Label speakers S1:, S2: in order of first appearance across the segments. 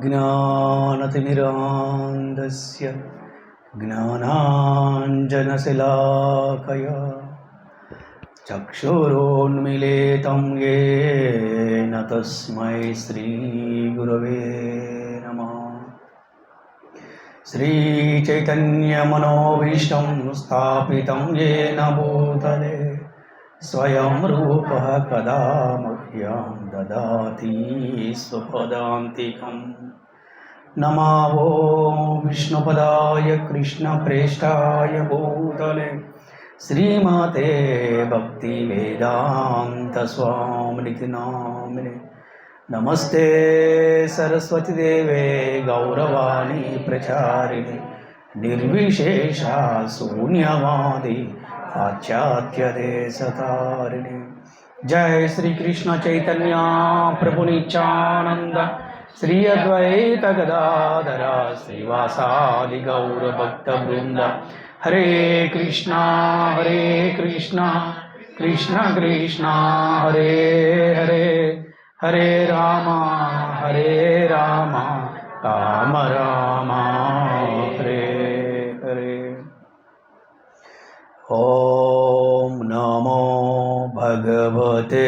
S1: अज्ञानतिमिरान्धस्य ज्ञानाञ्जनशिलाकया चक्षुरोन्मिलितं येन तस्मै श्रीगुरवे नमः श्रीचैतन्यमनोभीष्टं स्थापितं येन भूतले स्वयं रूपः कदा मह्यं ददाति स्वपदान्तिकम् नमावो विष्णुपदाय कृष्णप्रेष्ठाय भूतले श्रीमाते भक्तिवेदान्तस्वामिनिति नामिने नमस्ते सरस्वतीदेवे गौरवाणी प्रचारिणे निर्विशेषा शून्यवादी पाश्चात्यदेशतारिणे जय श्री कृष्ण चैतन्य प्रभु नित्यानंद श्री अद्वैत गदाधरा श्रीवासादि गौर भक्त वृंद हरे कृष्णा हरे कृष्णा, कृष्ण कृष्णा, हरे हरे हरे राम हरे राम राम राम, हरे हरे। ॐ नमो भगवते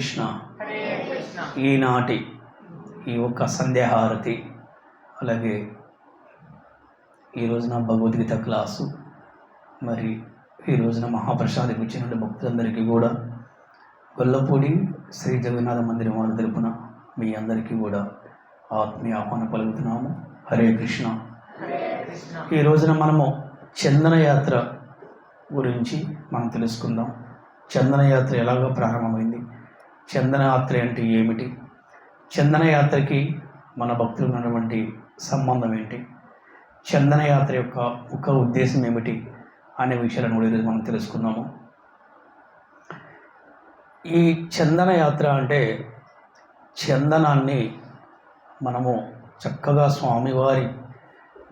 S1: కృష్ణ. ఈనాటి ఈ ఒక్క సంధ్యాహారతి అలాగే ఈ రోజున భగవద్గీత క్లాసు మరి ఈ రోజున మహాప్రసాదం ఇచ్చిన భక్తులందరికీ కూడా గొల్లపూడి శ్రీ జగన్నాథ మందిరం వారి తరపున మీ అందరికీ కూడా ఆత్మీయ ఆహ్వానం పలుకుతున్నాము. హరే కృష్ణ. ఈ రోజున మనము చందన యాత్ర గురించి మనం తెలుసుకుందాం. చందన యాత్ర ఎలాగో ప్రారంభమైంది? చందనయాత్ర అంటే ఏమిటి? చందనయాత్రకి మన భక్తులు ఉన్నటువంటి సంబంధం ఏంటి? చందన యాత్ర యొక్క ఒక ఉద్దేశం ఏమిటి? అనే విషయాలను కూడా ఈరోజు మనం తెలుసుకుందాము. ఈ చందన యాత్ర అంటే చందనాన్ని మనము చక్కగా స్వామివారి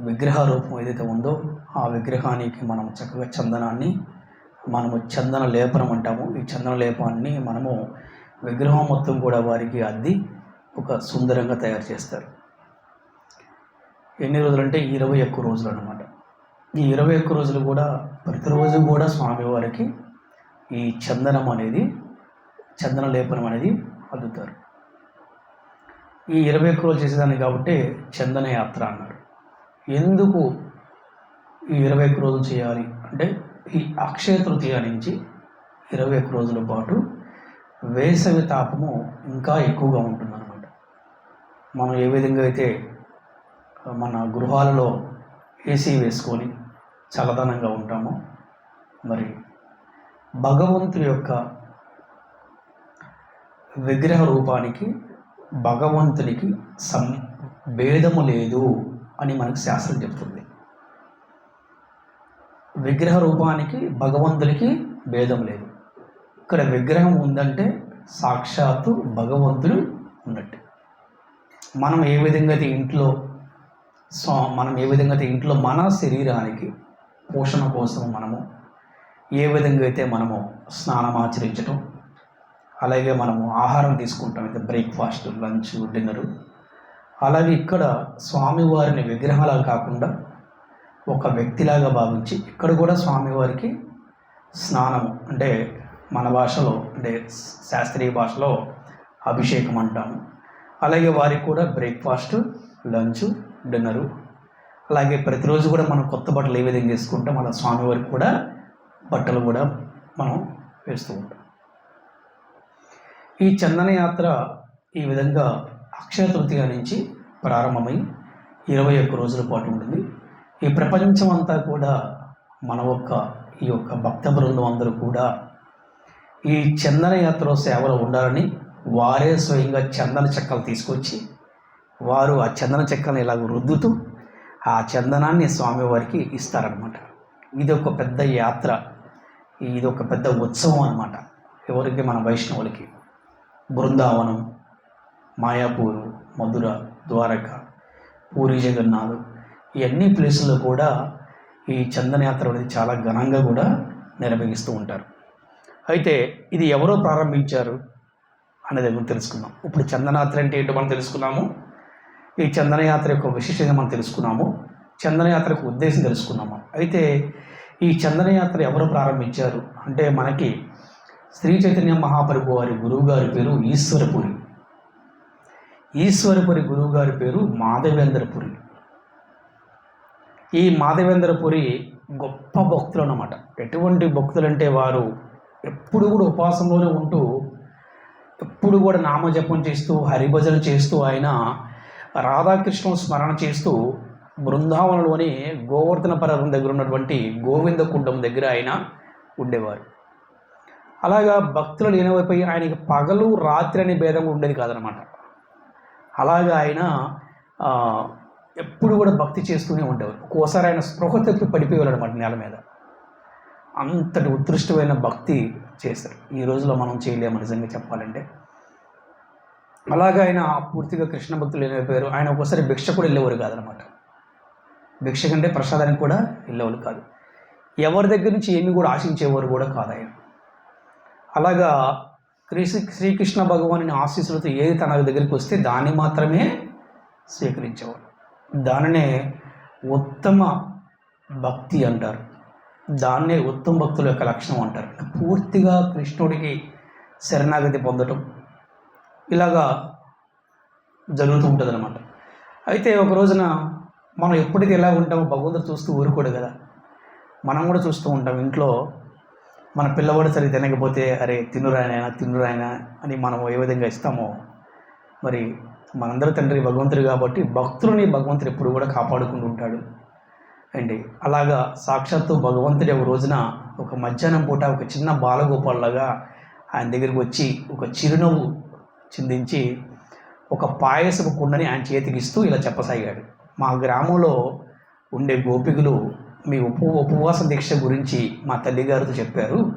S1: విగ్రహ రూపం ఏదైతే ఉందో ఆ విగ్రహానికి మనం చక్కగా చందనాన్ని మనము చందన లేపనం అంటాము. ఈ చందన లేపాన్ని మనము విగ్రహం మొత్తం కూడా వారికి అద్ది ఒక సుందరంగా తయారు చేస్తారు. ఎన్ని రోజులు అంటే ఇరవై ఒక్క రోజులు అనమాట ఈ ఇరవై ఒక్క రోజులు కూడా ప్రతిరోజు కూడా స్వామివారికి ఈ చందనం అనేది చందన లేపనం అనేది అద్దుతారు. ఈ ఇరవై ఒక్క రోజులు చేసేదాన్ని కాబట్టి చందన యాత్ర అన్నారు. ఎందుకు ఈ ఇరవై ఒక్క రోజులు చేయాలి? అంటే ఈ అక్షయ తృతీయ నుంచి ఇరవై ఒక్క రోజుల పాటు వేసవి తాపము ఇంకా ఎక్కువగా ఉంటుందన్నమాట. మనం ఏ విధంగా అయితే మన గృహాలలో ఏసీ వేసుకొని చల్లదనంగా ఉంటామో మరి భగవంతుడి యొక్క విగ్రహ రూపానికి భగవంతునికి సం భేదము లేదు అని మనకు శాస్త్రం చెప్తుంది. విగ్రహ రూపానికి భగవంతునికి భేదం లేదు. ఇక్కడ విగ్రహం ఉందంటే సాక్షాత్తు భగవంతుడు ఉన్నట్టు. మనం ఏ విధంగా అయితే ఇంట్లో స్వా మనం ఏ విధంగా అయితే ఇంట్లో మన శరీరానికి పోషణ కోసం మనము ఏ విధంగా అయితే మనము స్నానం ఆచరించటం అలాగే మనము ఆహారం తీసుకుంటాం అయితే బ్రేక్ఫాస్ట్ లంచ్ డిన్నరు అలాగే ఇక్కడ స్వామివారిని విగ్రహాలా కాకుండా ఒక వ్యక్తిలాగా భావించి ఇక్కడ కూడా స్వామివారికి స్నానము అంటే మన భాషలో అంటే శాస్త్రీయ భాషలో అభిషేకం అంటాము అలాగే వారికి కూడా బ్రేక్ఫాస్ట్ లంచ్ డిన్నరు. అలాగే ప్రతిరోజు కూడా మనం కొత్త బట్టలు ఏ విధంగా వేసుకుంటాం అలా స్వామివారికి కూడా బట్టలు కూడా మనం వేస్తూ ఉంటాం. ఈ చందన యాత్ర ఈ విధంగా అక్షయ తృతీయ నుంచి ప్రారంభమై ఇరవై ఒక్క రోజుల పాటు ఉంటుంది. ఈ ప్రపంచం అంతా కూడా మన ఒక్క ఈ యొక్క భక్త బృందం అందరూ కూడా ఈ చందన యాత్రలో సేవలో ఉండాలని వారే స్వయంగా చందన చెక్కలు తీసుకొచ్చి వారు ఆ చందన చెక్కలను ఇలాగ రుద్దుతూ ఆ చందనాన్ని స్వామివారికి ఇస్తారనమాట ఇది ఒక పెద్ద యాత్ర. ఇది ఒక పెద్ద ఉత్సవం అనమాట ఎవరికి? మన వైష్ణవులకి. బృందావనం మాయాపూరు మధుర ద్వారక పూరి జగన్నాథ్ ఇవన్నీ ప్లేసుల్లో కూడా ఈ చందనయాత్ర అనేది చాలా ఘనంగా కూడా నిర్వహిస్తూ ఉంటారు. అయితే ఇది ఎవరో ప్రారంభించారు అనేది మనం తెలుసుకుందాం. ఇప్పుడు చందనయాత్ర అంటే ఏంటో మనం తెలుసుకున్నాము. ఈ చందనయాత్ర యొక్క విశేషంగా మనం తెలుసుకున్నాము. చందనయాత్రకు ఉద్దేశం తెలుసుకున్నాము. అయితే ఈ చందనయాత్ర ఎవరు ప్రారంభించారు? అంటే మనకి శ్రీ చైతన్య మహాప్రభు వారి గురువుగారి పేరు ఈశ్వరపురి. ఈశ్వరపురి గురువుగారి పేరు మాధవేంద్రపురి. ఈ మాధవేంద్రపురి గొప్ప భక్తులు అన్నమాట. ఎటువంటి భక్తులు అంటే వారు ఎప్పుడు కూడా ఉపాసంలోనే ఉంటూ ఎప్పుడు కూడా నామజపం చేస్తూ హరిభజన చేస్తూ ఆయన రాధాకృష్ణ స్మరణ చేస్తూ బృందావనంలోని గోవర్ధన పర్వతం దగ్గర ఉన్నటువంటి గోవింద కుండం దగ్గర ఆయన ఉండేవారు. అలాగా భక్తులు లేనివైపోయి ఆయనకి పగలు రాత్రి అనే భేదం ఉండేది కాదనమాట అలాగా ఆయన ఎప్పుడు కూడా భక్తి చేస్తూనే ఉండేవారు. ఒక్కోసారి ఆయన స్పృహ తప్పి పడిపోయేవారు అనమాట నేల మీద. అంతటి ఉత్కృష్టమైన భక్తి చేశారు. ఈ రోజులో మనం చేయలేము నిజంగా చెప్పాలంటే. అలాగా ఆయన పూర్తిగా కృష్ణ భక్తులు వెళ్ళిపోయారు ఆయన ఒక్కోసారి భిక్ష కూడా వెళ్ళేవారు కాదనమాట. భిక్ష కంటే ప్రసాదానికి కూడా వెళ్ళేవారు కాదు. ఎవరి దగ్గర నుంచి ఏమీ కూడా ఆశించేవారు కూడా కాదు ఆయన. అలాగా శ్రీ శ్రీకృష్ణ భగవాని ఆశీస్సులతో ఏది తన దగ్గరికి వస్తే దాన్ని మాత్రమే స్వీకరించేవారు. దానినే ఉత్తమ భక్తి అంటారు. దాన్నే ఉత్తమ భక్తుల యొక్క లక్షణం అంటారు. పూర్తిగా కృష్ణుడికి శరణాగతి పొందటం ఇలాగా జరుగుతూ ఉంటుంది అనమాట అయితే ఒక రోజున మనం ఎప్పటికీ ఎలా ఉంటామో భగవంతుడు చూస్తూ ఊరుకోడు కదా. మనం కూడా చూస్తూ ఉంటాం ఇంట్లో మన పిల్లవాడు సరిగ్గా తినకపోతే అరే తినురాయనైనా తినురాయనా అని మనం ఏ విధంగా ఇస్తామో మరి మనందరి తండ్రి భగవంతుడు కాబట్టి భక్తులని భగవంతుడు ఎప్పుడు కూడా కాపాడుకుంటూ ఉంటాడు. అండి. అలాగా సాక్షాత్తు భగవంతుడే ఒక రోజున ఒక మధ్యాహ్నం పూట ఒక చిన్న బాలగోపాల్లాగా ఆయన దగ్గరికి వచ్చి ఒక చిరునవ్వు చిందించి ఒక పాయసపు కుండని ఆయన చేతికి ఇస్తూ ఇలా చెప్పసాగాడు. మా గ్రామంలో ఉండే గోపికలు మీ ఉప ఉపవాస దీక్ష గురించి మా తల్లిగారితో చెప్పారు.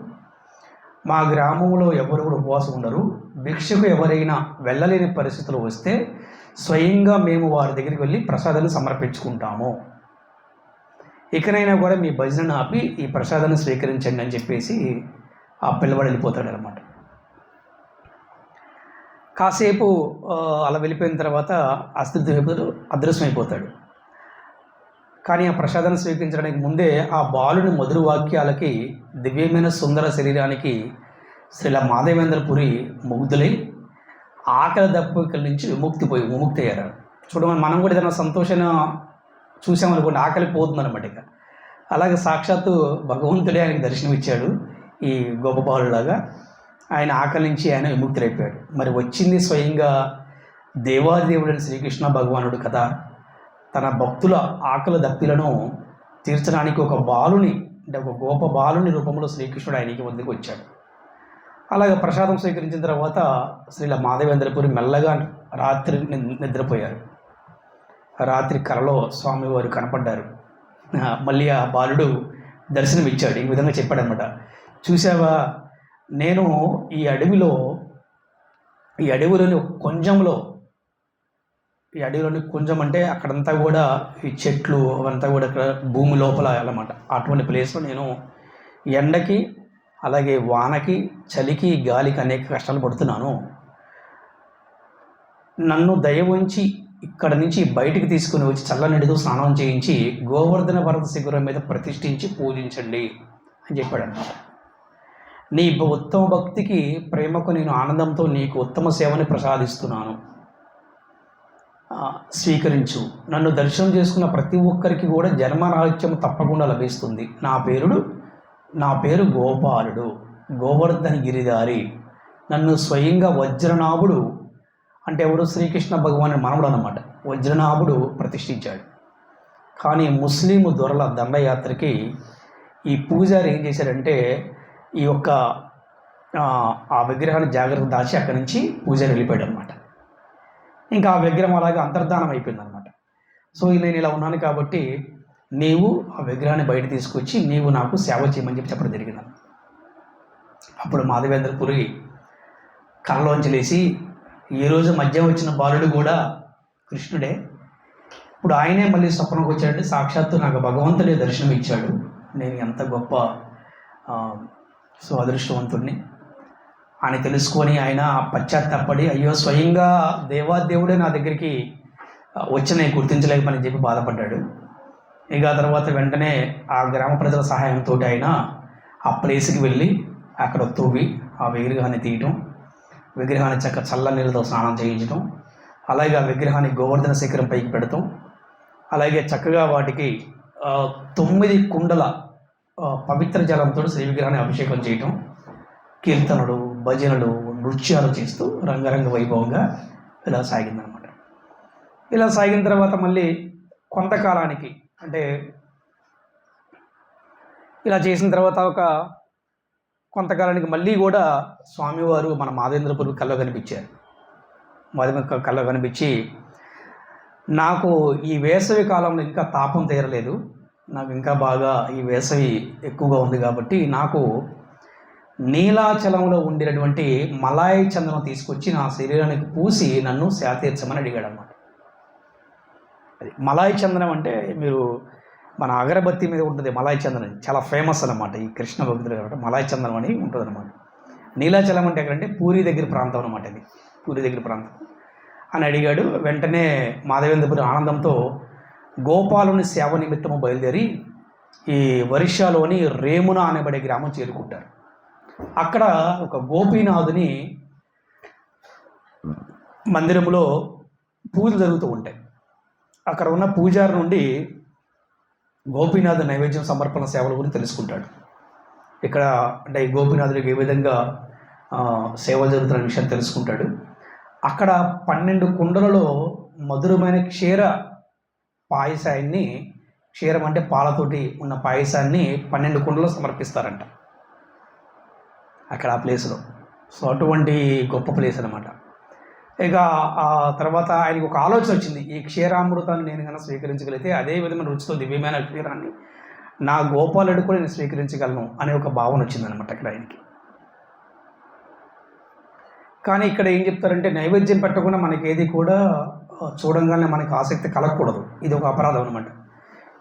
S1: మా గ్రామంలో ఎవరు కూడా ఉపవాసం ఉండరు. భిక్షకు ఎవరైనా వెళ్ళలేని పరిస్థితులు వస్తే స్వయంగా మేము వారి దగ్గరికి వెళ్ళి ప్రసాదాన్ని సమర్పించుకుంటాము. ఇకనైనా కూడా మీ భజనను ఆపి ఈ ప్రసాదాన్ని స్వీకరించండి అని చెప్పేసి ఆ పిల్లవాడు వెళ్ళిపోతాడు అనమాట కాసేపు అలా వెళ్ళిపోయిన తర్వాత అస్తిత్వ అదృశ్యమైపోతాడు. కానీ ఆ ప్రసాదాన్ని స్వీకరించడానికి ముందే ఆ బాలుని మధుర వాక్యాలకి దివ్యమైన సుందర శరీరానికి శ్రీల మాధవేంద్రపురి ముగ్ధులై ఆకలి దప్పకల నుంచి విముక్తి పోయి విముక్తి అయ్యారు చూడమని మనం కూడా ఏదైనా సంతోషాన్ని చూసామనుకోండి ఆకలి పోతుంది అనమాట ఇక. అలాగే సాక్షాత్తు భగవంతుడే ఆయనకి దర్శనం ఇచ్చాడు ఈ గోపబాలులాగా. ఆయన ఆకలి నుంచి ఆయన విముక్తులైపోయాడు. మరి వచ్చింది స్వయంగా దేవాదేవుడైన శ్రీకృష్ణ భగవానుడు కదా తన భక్తుల ఆకలి దప్పిలను తీర్చడానికి ఒక బాలుని అంటే ఒక గోప బాలుని రూపంలో శ్రీకృష్ణుడు ఆయనకి ముందుకు వచ్చాడు. అలాగే ప్రసాదం స్వీకరించిన తర్వాత శ్రీల మాధవేంద్రపురి మెల్లగా రాత్రి ని- నిద్రపోయారు. రాత్రి కలలో స్వామివారు కనపడ్డారు. మళ్ళీ ఆ బాలుడు దర్శనం ఇచ్చాడు ఈ విధంగా చెప్పాడనమాట చూసావా నేను ఈ అడవిలో ఈ అడవిలోని కొంచెంలో ఈ అడవిలోని కొంచెం అంటే అక్కడంతా కూడా ఈ చెట్లు అవంతా కూడా ఇక్కడ భూమి లోపల అన్నమాట. అటువంటి ప్లేస్లో నేను ఎండకి అలాగే వానకి చలికి గాలికి అనేక కష్టాలు పడుతున్నాను. నన్ను దయ ఉంచి ఇక్కడ నుంచి బయటికి తీసుకుని వచ్చి చల్లనీటితో స్నానం చేయించి గోవర్ధన పర్వత శిఖరం మీద ప్రతిష్ఠించి పూజించండి అని చెప్పాడు అనమాట నీ ఉత్తమ భక్తికి ప్రేమకు నేను ఆనందంతో నీకు ఉత్తమ సేవని ప్రసాదిస్తున్నాను. స్వీకరించు. నన్ను దర్శనం చేసుకున్న ప్రతి ఒక్కరికి కూడా జన్మరాహిత్యం తప్పకుండా లభిస్తుంది. నా పేరుడు నా పేరు గోపాలుడు గోవర్ధన గిరిదారి నన్ను స్వయంగా వజ్రనాభుడు అంటే ఎవరు శ్రీకృష్ణ భగవాన్ మనవుడు అనమాట వజ్రనాభుడు ప్రతిష్ఠించాడు. కానీ ముస్లిం దొరల దండయాత్రకి ఈ పూజారి ఏం చేశారంటే ఈ యొక్క ఆ, విగ్రహాన్ని జాగ్రత్త దాచి అక్కడి నుంచి పూజారి వెళ్ళిపోయాడు అనమాట ఇంకా ఆ విగ్రహం అలాగే అంతర్ధానం అయిపోయింది అనమాట సో నేను ఇలా ఉన్నాను కాబట్టి నీవు ఆ విగ్రహాన్ని బయట తీసుకొచ్చి నీవు నాకు సేవ చేయమని చెప్పి చెప్పడం జరిగింది అప్పుడు మాధవేంద్రపురి కళ్ళలోంచి లేచి ఈ రోజు మధ్య వచ్చిన బాలుడు కూడా కృష్ణుడే. ఇప్పుడు ఆయనే మళ్ళీ స్వప్నంకి వచ్చాడంటే సాక్షాత్తు నాకు భగవంతుడే దర్శనం ఇచ్చాడు నేను ఎంత గొప్ప ఆ, సో అదృష్టవంతుడిని అని తెలుసుకొని ఆయన పశ్చాత్తాపడి అయ్యో స్వయంగా దేవాదేవుడే నా దగ్గరికి వచ్చి నేను గుర్తించలేకపోని చెప్పి బాధపడ్డాడు. ఇక ఆ తర్వాత వెంటనే ఆ గ్రామ ప్రజల సహాయంతో ఆయన ఆ ప్లేస్కి వెళ్ళి అక్కడ తూవి ఆ విగ్రహాన్ని తీయటం విగ్రహాన్ని చక్క చల్ల నీళ్ళతో స్నానం చేయించడం అలాగే ఆ విగ్రహాన్ని గోవర్ధన శిఖరం పైకి పెడతాం అలాగే చక్కగా వాటికి తొమ్మిది కుండల పవిత్ర జలంతో శ్రీ విగ్రహాన్ని అభిషేకం చేయటం కీర్తనలు భజనలు నృత్యాలు చేస్తూ రంగరంగ వైభవంగా ఇలా సాగిందనమాట ఇలా సాగిన తర్వాత మళ్ళీ కొంతకాలానికి అంటే ఇలా చేసిన తర్వాత ఒక కొంతకాలానికి మళ్ళీ కూడా స్వామివారు మన మాధేంద్రపురి కల్లో కనిపించారు. మాధవ కల్లో కనిపించి నాకు ఈ వేసవి కాలంలో ఇంకా తాపం తీరలేదు. నాకు ఇంకా బాగా ఈ వేసవి ఎక్కువగా ఉంది కాబట్టి నాకు నీలాచలంలో ఉండినటువంటి మలాయి చందనం తీసుకొచ్చి నా శరీరానికి పూసి నన్ను శాతీర్చమని అడిగాడు అన్నమాట అది మలాయి చందనం అంటే మీరు మన అగరబత్తి మీద ఉంటుంది మలాయి చందనం చాలా ఫేమస్ అనమాట ఈ కృష్ణ భక్తులు కాబట్టి మలాయి చందనం అని ఉంటుంది అనమాట నీలాచలం అంటే ఎక్కడంటే పూరి దగ్గర ప్రాంతం అనమాట ఇది. పూరి దగ్గర ప్రాంతం. అని అడిగాడు. వెంటనే మాధవేంద్రపురి ఆనందంతో గోపాలుని సేవ నిమిత్తము బయలుదేరి ఈ ఒరిస్సాలోని రేమున అనబడే గ్రామం చేరుకుంటారు. అక్కడ ఒక గోపీనాథుని మందిరంలో పూజలు జరుగుతూ ఉంటాయి. అక్కడ ఉన్న పూజారి నుండి గోపీనాథ్ నైవేద్యం సమర్పణ సేవల గురించి తెలుసుకుంటాడు. ఇక్కడ అంటే ఈ గోపీనాథుడికి ఏ విధంగా సేవలు జరుగుతున్న విషయం తెలుసుకుంటాడు. అక్కడ పన్నెండు కుండలలో మధురమైన క్షీర పాయసాన్ని క్షీరం అంటే పాలతోటి ఉన్న పాయసాన్ని పన్నెండు కుండలో సమర్పిస్తారంట. అక్కడ ఆ ప్లేస్లో. సో అటువంటి గొప్ప ప్లేస్ అనమాట ఇక ఆ తర్వాత ఆయనకు ఒక ఆలోచన వచ్చింది. ఈ క్షీరామృతాన్ని నేను కనుక స్వీకరించగలిగితే అదే విధమైన రుచితో దివ్యమైన క్షీరాన్ని నా గోపాలుడు కూడా నేను స్వీకరించగలను అనే ఒక భావన వచ్చిందనమాట ఇక్కడ ఆయనకి. కానీ ఇక్కడ ఏం చెప్తారంటే నైవేద్యం పెట్టకుండా మనకి ఏది కూడా చూడంగానే మనకి ఆసక్తి కలగకూడదు. ఇది ఒక అపరాధం అనమాట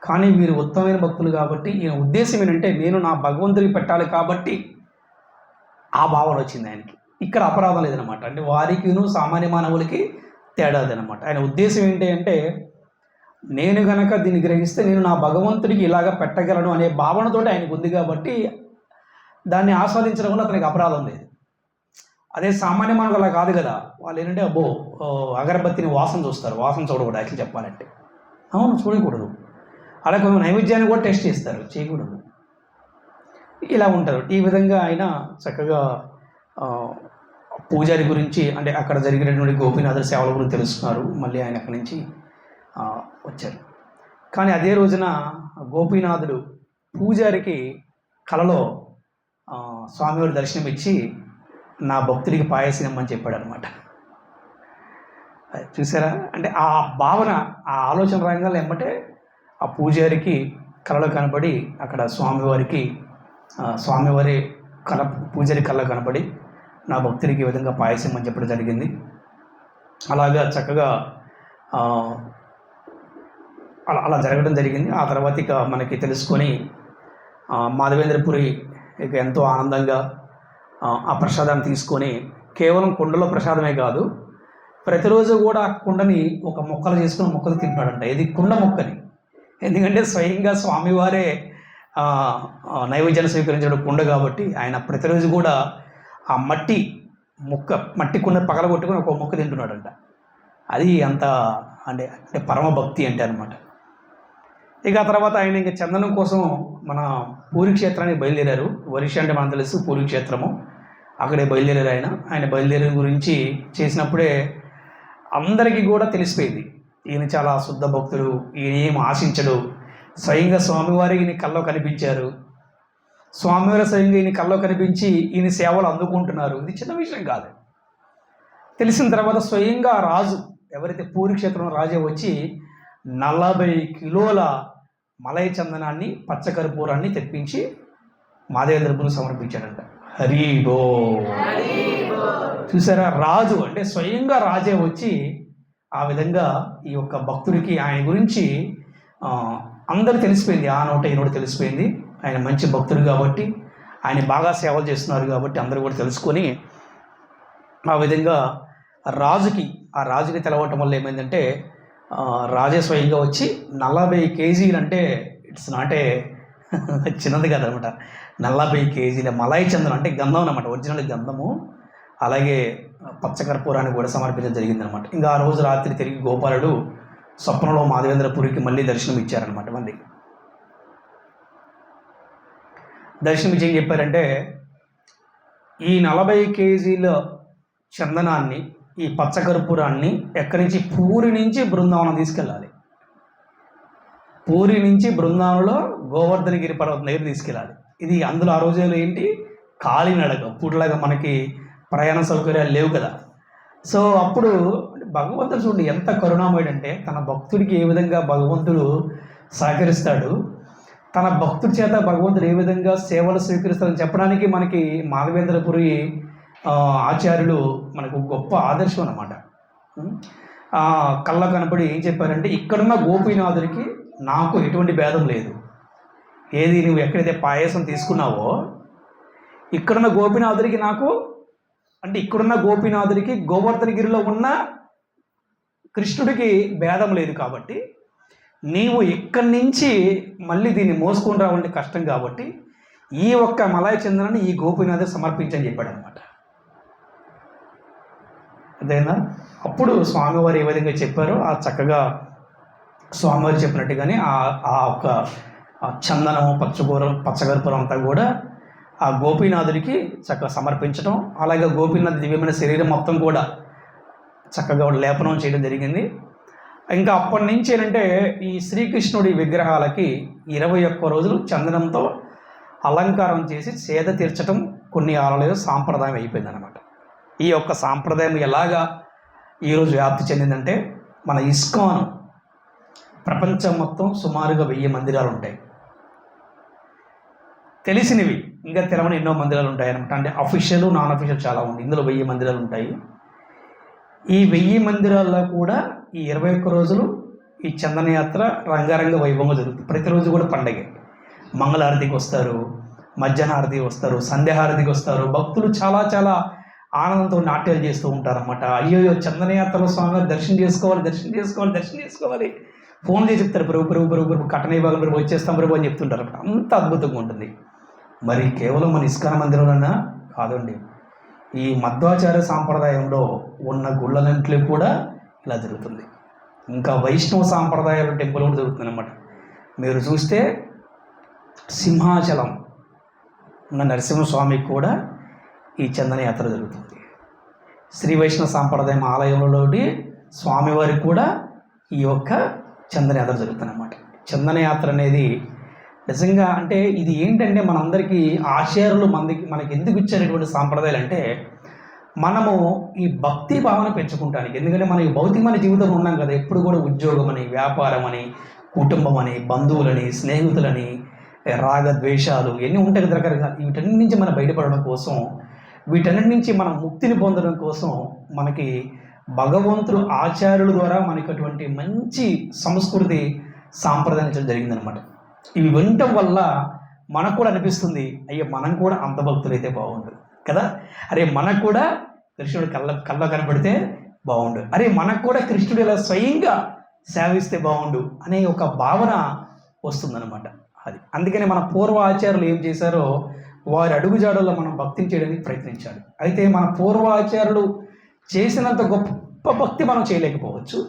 S1: కానీ వీరు ఉత్తమైన భక్తులు కాబట్టి ఈయన ఉద్దేశం ఏంటంటే నేను నా భగవంతుడికి పెట్టాలి కాబట్టి ఆ భావన వచ్చింది ఆయనకి. ఇక్కడ అపరాధం లేదనమాట అంటే వారికిను సామాన్య మానవులకి తేడాది అనమాట ఆయన ఉద్దేశం ఏంటి అంటే నేను గనక దీన్ని గ్రహిస్తే నేను నా భగవంతుడికి ఇలాగ పెట్టగలను అనే భావనతోటి ఆయనకు ఉంది కాబట్టి దాన్ని ఆస్వాదించడం వల్ల అతనికి అపరాధం లేదు. అదే సామాన్య మానవులు అలా కాదు కదా. వాళ్ళు ఏంటంటే అబ్బో అగరబత్తిని వాసన చూస్తారు. వాసన చూడకూడదు యాక్చువల్ చెప్పాలంటే. అవును చూడకూడదు. అలా కొంచెం నైవేద్యాన్ని కూడా టెస్ట్ చేస్తారు చేయకూడదు. ఇలా ఉంటారు. ఈ విధంగా ఆయన చక్కగా పూజారి గురించి అంటే అక్కడ జరిగినటువంటి గోపీనాథుల సేవల గురించి తెలుసుకున్నారు. మళ్ళీ ఆయన అక్కడి నుంచి వచ్చారు. కానీ అదే రోజున గోపీనాథుడు పూజారికి కలలో స్వామివారి దర్శనం ఇచ్చి నా భక్తుడికి పాయసం ఇమ్మని చెప్పాడు అనమాట చూసారా? అంటే ఆ భావన ఆ ఆలోచన రంగాలు ఏమంటే ఆ పూజారికి కళలో కనబడి అక్కడ స్వామివారికి స్వామివారి కళ పూజారి కళ్ళ కనబడి నా భక్తుడికి ఈ విధంగా పాయసం అని చెప్పడం జరిగింది. అలాగా చక్కగా అలా అలా జరగడం జరిగింది. ఆ తర్వాత ఇక మనకి తెలుసుకొని మాధవేంద్రపురి ఇక ఎంతో ఆనందంగా ఆ, ప్రసాదాన్ని తీసుకొని కేవలం కుండలో ప్రసాదమే కాదు ప్రతిరోజు కూడా ఆ కుండని ఒక మొక్కలు చేసుకుని మొక్కలు తింటాడంట. ఇది కుండ మొక్కని. ఎందుకంటే స్వయంగా స్వామివారే నైవేద్యాన్ని స్వీకరించడం కుండ కాబట్టి ఆయన ప్రతిరోజు కూడా ఆ మట్టి ముక్క మట్టి కుండ పగలగొట్టుకుని ఒక ముక్క తింటున్నాడంట. అది అంత అంటే అంటే పరమభక్తి అంటే అనమాట ఇక ఆ తర్వాత ఆయన ఇంకా చందనం కోసం మన పూరి క్షేత్రానికి బయలుదేరారు. వరిష అంటే మనం తెలుసు పూరి క్షేత్రము. అక్కడే బయలుదేరారు ఆయన. ఆయన బయలుదేరిన గురించి చేసినప్పుడే అందరికీ కూడా తెలిసిపోయింది. ఈయన చాలా శుద్ధ భక్తుడు ఈయన ఏం ఆశించడు. స్వయంగా స్వామివారి ఈయన కల్లో కనిపించారు. స్వామివారి స్వయంగా ఈయన కల్లో కనిపించి ఈయన సేవలు అందుకుంటున్నారు. ఇది చిన్న విషయం కాదు. తెలిసిన తర్వాత స్వయంగా రాజు ఎవరైతే పూరి క్షేత్రంలో రాజే వచ్చి నలభై కిలోల మలయ చందనాన్ని పచ్చకర్పూరాన్ని తెప్పించి మాదేవేంద్రపురం సమర్పించాడంట. హరి చూసారా? రాజు అంటే స్వయంగా రాజే వచ్చి ఆ విధంగా ఈ యొక్క భక్తుడికి ఆయన గురించి అందరు తెలిసిపోయింది. ఆ నోట ఈ నోట తెలిసిపోయింది. ఆయన మంచి భక్తుడు కాబట్టి ఆయన బాగా సేవలు చేస్తున్నారు కాబట్టి అందరూ కూడా తెలుసుకొని ఆ విధంగా రాజుకి ఆ రాజుకి తెలవటం వల్ల ఏమైందంటే రాజే స్వయంగా వచ్చి నలభై కేజీలు అంటే ఇట్స్ నాటే చిన్నది కాదనమాట. నలభై కేజీల మలాయి చందనం అంటే గంధం అనమాట ఒరిజినల్ గంధము. అలాగే పచ్చకర్పూరాన్ని కూడా సమర్పించడం జరిగిందనమాట. ఇంకా ఆ రోజు రాత్రి తిరిగి గోపాలుడు స్వప్నంలో మాధవేంద్రపురికి మళ్ళీ దర్శనం ఇచ్చారనమాట మళ్ళీ దర్శనమిచ్చి ఏం చెప్పారంటే ఈ నలభై కేజీల చందనాన్ని ఈ పచ్చకర్పూరాన్ని ఎక్కడి నుంచి? పూరి నుంచి బృందావనం తీసుకెళ్ళాలి. పూరి నుంచి బృందావనంలో గోవర్ధనగిరి పర్వతం దగ్గర తీసుకెళ్ళాలి. ఇది అందులో ఆ రోజుల్లో ఏంటి? కాలినడక పూటలాగా మనకి ప్రయాణ సౌకర్యాలు లేవు కదా. సో అప్పుడు భగవంతుడు చూడండి ఎంత కరుణామయుడు అంటే తన భక్తుడికి ఏ విధంగా భగవంతుడు సహకరిస్తాడు తన భక్తుడి చేత భగవంతుడు ఏ విధంగా సేవలు స్వీకరిస్తారని చెప్పడానికి మనకి మాధవేంద్రపురి ఆచార్యులు మనకు గొప్ప ఆదర్శం అన్నమాట. కళ్ళ కనపడి ఏం చెప్పారంటే ఇక్కడున్న గోపీనాథుడికి నాకు ఎటువంటి భేదం లేదు. ఏది నువ్వు ఎక్కడైతే పాయసం తీసుకున్నావో ఇక్కడున్న గోపీనాథుడికి నాకు అంటే ఇక్కడున్న గోపీనాథుడికి గోవర్ధనగిరిలో ఉన్న కృష్ణుడికి భేదం లేదు కాబట్టి నీవు ఇక్కడి నుంచి మళ్ళీ దీన్ని మోసుకొని రావాలంటే కష్టం కాబట్టి ఈ ఒక్క మలాయ చందనాన్ని ఈ గోపీనాథ్ సమర్పించని చెప్పాడు అనమాట అదేనా అప్పుడు స్వామివారు ఏ విధంగా చెప్పారో ఆ చక్కగా స్వామివారు చెప్పినట్టుగానే ఆ ఆ ఒక్క చందనము పచ్చగూరం పచ్చగర్పురం అంతా కూడా ఆ గోపీనాథుడికి చక్కగా సమర్పించడం అలాగే గోపీనాథ్ దివ్యమైన శరీరం మొత్తం కూడా చక్కగా లేపనం చేయడం జరిగింది. ఇంకా అప్పటి నుంచి ఏంటంటే ఈ శ్రీకృష్ణుడి విగ్రహాలకి ఇరవై ఒక్క రోజులు చందనంతో అలంకారం చేసి సేద తీర్చడం కొన్ని ఆలయాలు సాంప్రదాయం అయిపోయింది అనమాట ఈ యొక్క సాంప్రదాయం ఎలాగా ఈరోజు వ్యాప్తి చెందిందంటే మన ఇస్కాన్ ప్రపంచం మొత్తం సుమారుగా వెయ్యి మందిరాలు ఉంటాయి తెలిసినవి ఇంకా తెలవని ఎన్నో మందిరాలు ఉంటాయి అనమాట అంటే అఫీషియల్ నాన్ అఫీషియల్ చాలా ఉంది. ఇందులో వెయ్యి మందిరాలు ఉంటాయి ఈ వెయ్యి మందిరాల్లో కూడా ఈ ఇరవై ఒక్క రోజులు ఈ చందనయాత్ర రంగారంగ వైభవంగా జరుగుతుంది. ప్రతిరోజు కూడా పండగే. మంగళహారతికి వస్తారు మధ్యాహ్న వస్తారు సంధ్యాహారతికి వస్తారు. భక్తులు చాలా చాలా ఆనందంతో నాట్యాలు చేస్తూ ఉంటారన్నమాట. అయ్యో చందనయాత్రలో స్వామి దర్శనం చేసుకోవాలి దర్శనం చేసుకోవాలి దర్శనం చేసుకోవాలి. ఫోన్ చేసి చెప్తారు ప్రభు ప్రభు ప్రభు ప్రభు కట్టన విభాగం ప్రభు వచ్చేస్తాం ప్రభు అని చెప్తుంటారు. అంత అద్భుతంగా ఉంటుంది. మరి కేవలం మన ఇస్కాన మందిరంలోనా? కాదండి. ఈ మధ్వాచార్య సాంప్రదాయంలో ఉన్న గుళ్ళన్నింటిలో కూడా ఇలా జరుగుతుంది. ఇంకా వైష్ణవ సాంప్రదాయాల టెంపుల్ కూడా జరుగుతుంది అనమాట మీరు చూస్తే సింహాచలం ఉన్న నరసింహస్వామికి కూడా ఈ చందన యాత్ర జరుగుతుంది. శ్రీ వైష్ణవ సాంప్రదాయం ఆలయంలోని స్వామివారికి కూడా ఈ యొక్క చందన యాత్ర జరుగుతుంది అన్నమాట చందన యాత్ర అనేది నిజంగా అంటే ఇది ఏంటంటే మనందరికీ ఆచార్యులు మనకి మనకి ఎందుకు ఇచ్చేటటువంటి సాంప్రదాయాలు అంటే మనము ఈ భక్తి భావన పెంచుకుంటానికి. ఎందుకంటే మన ఈ భౌతికమైన జీవితంలో ఉన్నాం కదా ఎప్పుడు కూడా ఉద్యోగం అని వ్యాపారం అని కుటుంబం అని బంధువులని స్నేహితులని రాగ ద్వేషాలు ఇవన్నీ ఉంటాయి కదా రకరకాల వీటన్నిటి నుంచి మనం బయటపడడం కోసం వీటన్నిటి నుంచి మనం ముక్తిని పొందడం కోసం మనకి భగవంతుడు ఆచార్యుల ద్వారా మనకి అటువంటి మంచి సంస్కృతి సాంప్రదాయం జరిగిందనమాట ఇవి వినటం వల్ల మనకు కూడా అనిపిస్తుంది అయ్యో మనం కూడా అంత భక్తులైతే బాగుండు. కదా? అరే మనకు కూడా కృష్ణుడు కళ్ళ కళ్ళ కనపడితే బాగుండు. అరే మనకు కూడా కృష్ణుడు ఇలా స్వయంగా సేవిస్తే బాగుండు అనే ఒక భావన వస్తుందన్నమాట అది. అందుకనే మన పూర్వ ఆచార్యులు ఏం చేశారో వారి అడుగుజాడల్లో మనం భక్తిని చేయడానికి ప్రయత్నించాలి. అయితే మన పూర్వ ఆచార్యులు చేసినంత గొప్ప భక్తి మనం చేయలేకపోవచ్చు.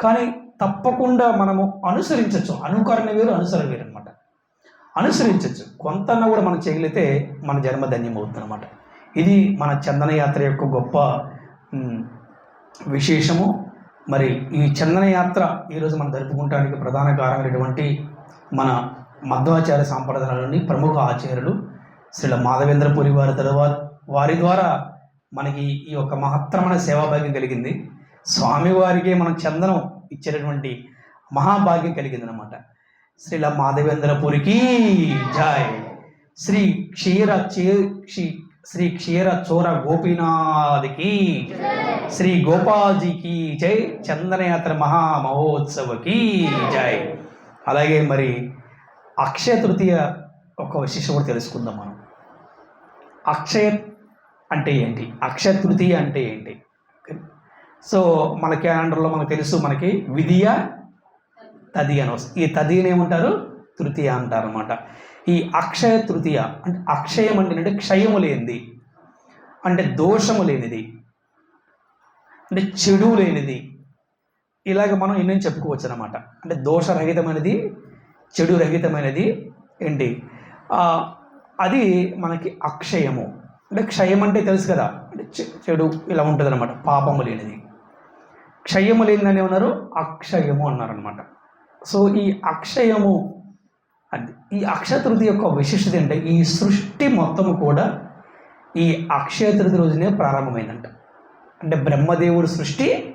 S1: కానీ తప్పకుండా మనము అనుసరించవచ్చు అనుకరణ వేరు అనుసరణ వేరు అనమాట అనుసరించవచ్చు కొంతన్నా కూడా మనం చేయగలిగితే మన జన్మ ధన్యమవుతుంది అనమాట ఇది మన చందన యాత్ర యొక్క గొప్ప విశేషము. మరి ఈ చందన యాత్ర ఈరోజు మనం జరుపుకుంటానికి ప్రధాన కారణమైనటువంటి మన మధ్వాచార్య సాంప్రదాయాలని ప్రముఖ ఆచార్యులు శ్రీల మాధవేంద్రపురి వారి తర్వాత వారి ద్వారా మనకి ఈ యొక్క మహత్తరమైన సేవాభాగ్యం కలిగింది. స్వామివారికే మనం చందనం ఇచ్చేటటువంటి మహాభాగ్యం కలిగింది అనమాట శ్రీల మాధవేంద్రపురికి జై. శ్రీ క్షీర క్షీ- శ్రీ క్షీర చోర గోపీనాథ్కి శ్రీ గోపాల్జీకి జై. చందనయాత్ర మహా మహోత్సవకి జై. అలాగే మరి అక్షయ తృతీయ ఒక విశేషం కూడా తెలుసుకుందాం మనం. అక్షయ అంటే ఏంటి? అక్షయ తృతీయ అంటే ఏంటి? సో మన క్యాలెండర్లో మనకు తెలుసు మనకి విధియ తది అని వస్తుంది. ఈ తదియని ఏమంటారు? తృతీయ అంటారు అనమాట ఈ అక్షయ తృతీయ అంటే అక్షయం అంటే ఏంటంటే క్షయము లేనిది అంటే దోషము లేనిది అంటే చెడు లేనిది. ఇలాగ మనం ఎన్నో చెప్పుకోవచ్చు అనమాట అంటే దోషరహితమైనది చెడు రహితమైనది ఏంటి అది మనకి అక్షయము. అంటే క్షయం అంటే తెలుసు కదా. అంటే చెడు ఇలా ఉంటుంది అనమాట పాపము లేనిది. క్షయము లేనిదని ఉన్నారు? అక్షయము అన్నారనమాట సో ఈ అక్షయము అది ఈ అక్షయ తృతి యొక్క విశిష్టత ఏంటంటే ఈ సృష్టి మొత్తము కూడా ఈ అక్షయ తృతి రోజునే ప్రారంభమైందంట. అంటే బ్రహ్మదేవుడి సృష్టి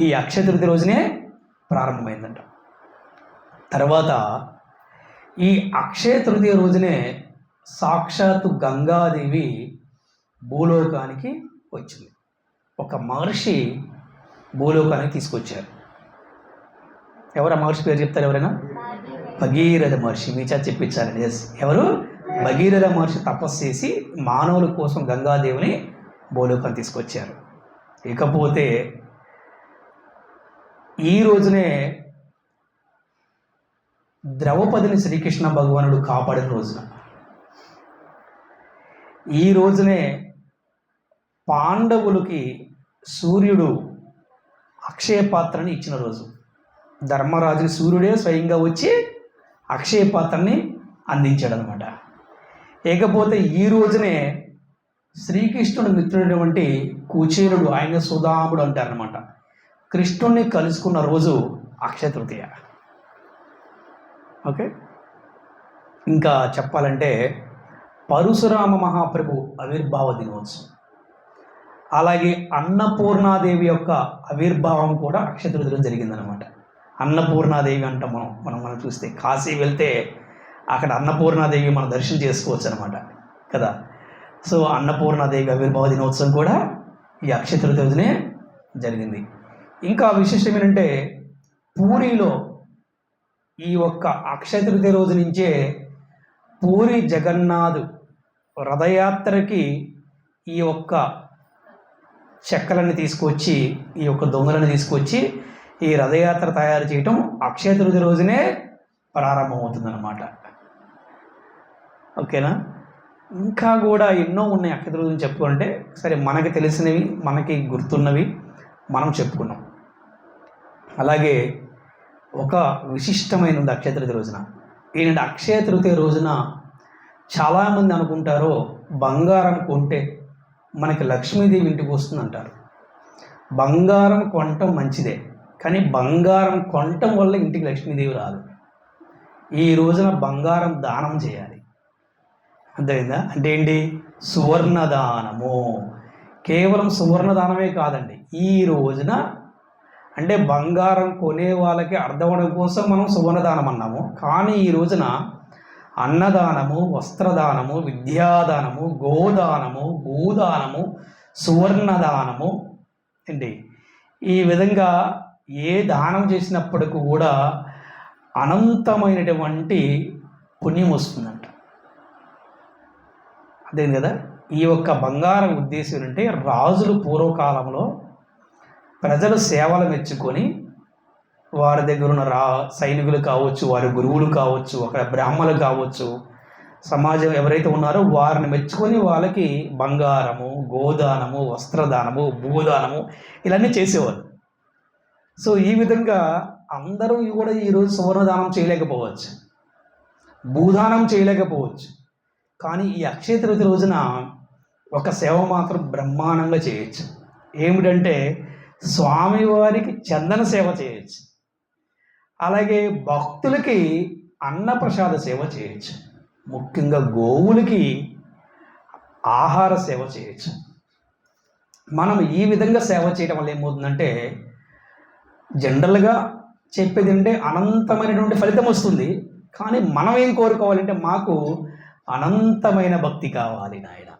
S1: ఈ అక్షయ తృతి రోజునే ప్రారంభమైందంట. తర్వాత ఈ అక్షయ తృతీయ రోజునే సాక్షాత్తు గంగాదేవి భూలోకానికి వచ్చింది. ఒక మహర్షి భూలోకానికి తీసుకొచ్చారు. ఎవరు ఆ మహర్షి పేరు చెప్తారు ఎవరైనా? భగీరథ మహర్షి మీ చేత చెప్పించారండి ఎస్ ఎవరు? భగీరథ మహర్షి తపస్సు చేసి మానవుల కోసం గంగాదేవిని భూలోకం తీసుకొచ్చారు. ఇకపోతే ఈ రోజునే ద్రౌపదిని శ్రీకృష్ణ భగవానుడు కాపాడిన రోజున. ఈ రోజునే పాండవులకి సూర్యుడు అక్షయ పాత్రని ఇచ్చిన రోజు. ధర్మరాజు సూర్యుడే స్వయంగా వచ్చి అక్షయ పాత్రని అందించాడు అనమాట ఇకపోతే ఈ రోజునే శ్రీకృష్ణుడు మిత్రుడైనటువంటి కుచేరుడు ఆయన సుధాముడు అంటారనమాట. కృష్ణుణ్ణి కలుసుకున్న రోజు అక్షయ తృతీయ. ఓకే? ఇంకా చెప్పాలంటే పరశురామ మహాప్రభు ఆవిర్భావ దినోత్సవం. అలాగే అన్నపూర్ణాదేవి యొక్క ఆవిర్భావం కూడా అక్షతృతిలో జరిగిందనమాట అన్నపూర్ణాదేవి అంట మనం మనం మనం చూస్తే కాశీ వెళ్తే అక్కడ అన్నపూర్ణాదేవి మనం దర్శనం చేసుకోవచ్చు అనమాట కదా? సో అన్నపూర్ణాదేవి ఆవిర్భావ దినోత్సవం కూడా ఈ అక్షతృతి రోజునే జరిగింది. ఇంకా విశిష్టం ఏంటంటే పూరిలో ఈ ఒక్క అక్షతృతి రోజు నుంచే పూరి జగన్నాథ్ రథయాత్రకి ఈ ఒక్క చెక్కలను తీసుకొచ్చి ఈ యొక్క దొంగలను తీసుకొచ్చి ఈ రథయాత్ర తయారు చేయటం అక్షయ తృతి రోజునే ప్రారంభమవుతుందన్నమాట. ఓకేనా? ఇంకా కూడా ఎన్నో ఉన్నాయి అక్షయ చెప్పుకుంటే సరే మనకి తెలిసినవి మనకి గుర్తున్నవి మనం చెప్పుకున్నాం. అలాగే ఒక విశిష్టమైన ఉంది అక్షయ తృతి రోజున. ఏంటంటే అక్షయ తృతీయ రోజున చాలామంది అనుకుంటారో బంగారం కొంటే మనకి లక్ష్మీదేవి ఇంటికి వస్తుంది అంటారు బంగారం కొనటం మంచిదే కానీ బంగారం కొనటం వల్ల ఇంటికి లక్ష్మీదేవి రాదు. ఈ రోజున బంగారం దానం చేయాలి. అర్థమైందా? అంటే ఏంటి? సువర్ణ దానము కేవలం సువర్ణ దానమే కాదండి ఈ రోజున అంటే బంగారం కొనే వాళ్ళకి అర్థమవడం కోసం మనం సువర్ణదానం అన్నాము. కానీ ఈ రోజున అన్నదానము వస్త్రదానము విద్యాదానము గోదానము భూదానము సువర్ణదానము ఏంటి ఈ విధంగా ఏ దానం చేసినప్పటికీ కూడా అనంతమైనటువంటి పుణ్యం వస్తుందంట. అదే కదా? ఈ యొక్క బంగారం ఉద్దేశం ఏంటంటే రాజులు పూర్వకాలంలో ప్రజలు సేవలు మెచ్చుకొని వారి దగ్గర ఉన్న రా సైనికులు కావచ్చు వారి గురువులు కావచ్చు అక్కడ బ్రాహ్మణులు కావచ్చు సమాజం ఎవరైతే ఉన్నారో వారిని మెచ్చుకొని వాళ్ళకి బంగారము గోదానము వస్త్రదానము భూదానము ఇలాన్నీ చేసేవారు. సో ఈ విధంగా అందరూ కూడా ఈరోజు సువర్ణదానం చేయలేకపోవచ్చు. భూదానం చేయలేకపోవచ్చు. కానీ ఈ అక్షయ తృతి రోజున ఒక సేవ మాత్రం బ్రహ్మాండంగా చేయొచ్చు. ఏమిటంటే స్వామివారికి చందన సేవ చేయొచ్చు. అలాగే భక్తులకి అన్నప్రసాద సేవ చేయొచ్చు. ముఖ్యంగా గోవులకి ఆహార సేవ చేయొచ్చు. మనం ఈ విధంగా సేవ చేయడం వల్ల ఏమవుతుందంటే జనరల్గా చెప్పేది అంటే అనంతమైనటువంటి ఫలితం వస్తుంది. కానీ మనం ఏం కోరుకోవాలంటే మాకు అనంతమైన భక్తి కావాలి నాయన.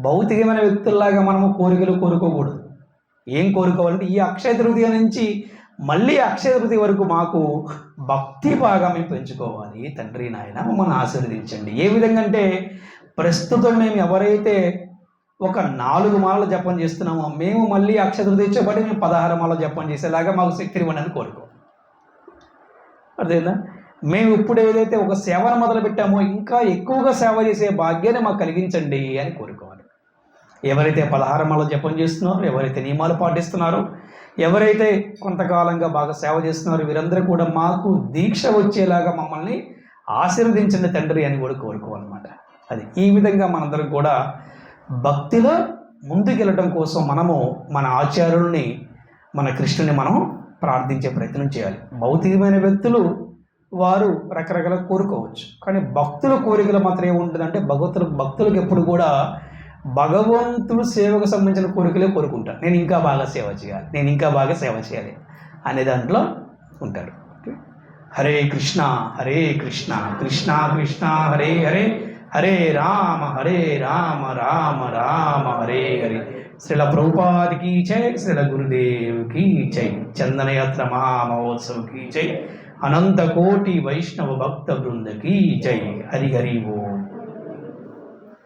S1: భౌతికమైన వ్యక్తుల్లాగా మనము కోరికలు కోరుకోకూడదు. ఏం కోరుకోవాలంటే ఈ అక్షయ తృతీయ నుంచి మళ్ళీ అక్షయ వరకు మాకు భక్తి భాగం పెంచుకోవాలి. తండ్రి నాయన మమ్మల్ని ఆశీర్వదించండి. ఏ విధంగా అంటే ప్రస్తుతం మేము ఎవరైతే ఒక నాలుగు మాలలు జపం చేస్తున్నామో మేము మళ్ళీ అక్షయ తృతీయ మేము పదహారు మాలలు జపం చేసేలాగా మాకు శక్తిని ఇవ్వండి అని కోరుకో. అర్థమైందా? మేము ఇప్పుడు ఏదైతే ఒక సేవను మొదలు పెట్టామో ఇంకా ఎక్కువగా సేవ చేసే భాగ్యాన్ని మాకు కలిగించండి అని కోరుకో. ఎవరైతే పలహారమాల జపం చేస్తున్నారో ఎవరైతే నియమాలు పాటిస్తున్నారో ఎవరైతే కొంతకాలంగా బాగా సేవ చేస్తున్నారో వీరందరూ కూడా మాకు దీక్ష వచ్చేలాగా మమ్మల్ని ఆశీర్వదించండి తండ్రి అని కూడా కోరుకోవాలన్నమాట. అది ఈ విధంగా మనందరం కూడా భక్తిలో ముందుకెళ్ళడం కోసం మనము మన ఆచార్యుల్ని మన కృష్ణుని మనం ప్రార్థించే ప్రయత్నం చేయాలి. భౌతికమైన వ్యక్తులు వారు రకరకాల కోరుకోవచ్చు. కానీ భక్తుల కోరికలు మాత్రం ఏముంటుందంటే భగవతులు భక్తులకు ఎప్పుడు కూడా భగవంతుడు సేవకు సంబంధించిన కోరికలే కోరుకుంటారు నేను ఇంకా బాగా సేవ చేయాలి. నేను ఇంకా బాగా సేవ చేయాలి అనే దాంట్లో ఉంటారు హరే కృష్ణ హరే కృష్ణ కృష్ణ కృష్ణ హరే హరే హరే రామ హరే రామ రామ రామ హరే హరే. శ్రీల ప్రభుపాదికి జై శ్రీల గురుదేవ్కి జై. చందనయాత్ర మహామహోత్సవ్కి జై. అనంత కోటి వైష్ణవ భక్త బృందకి జై. హరి హరి ఓ.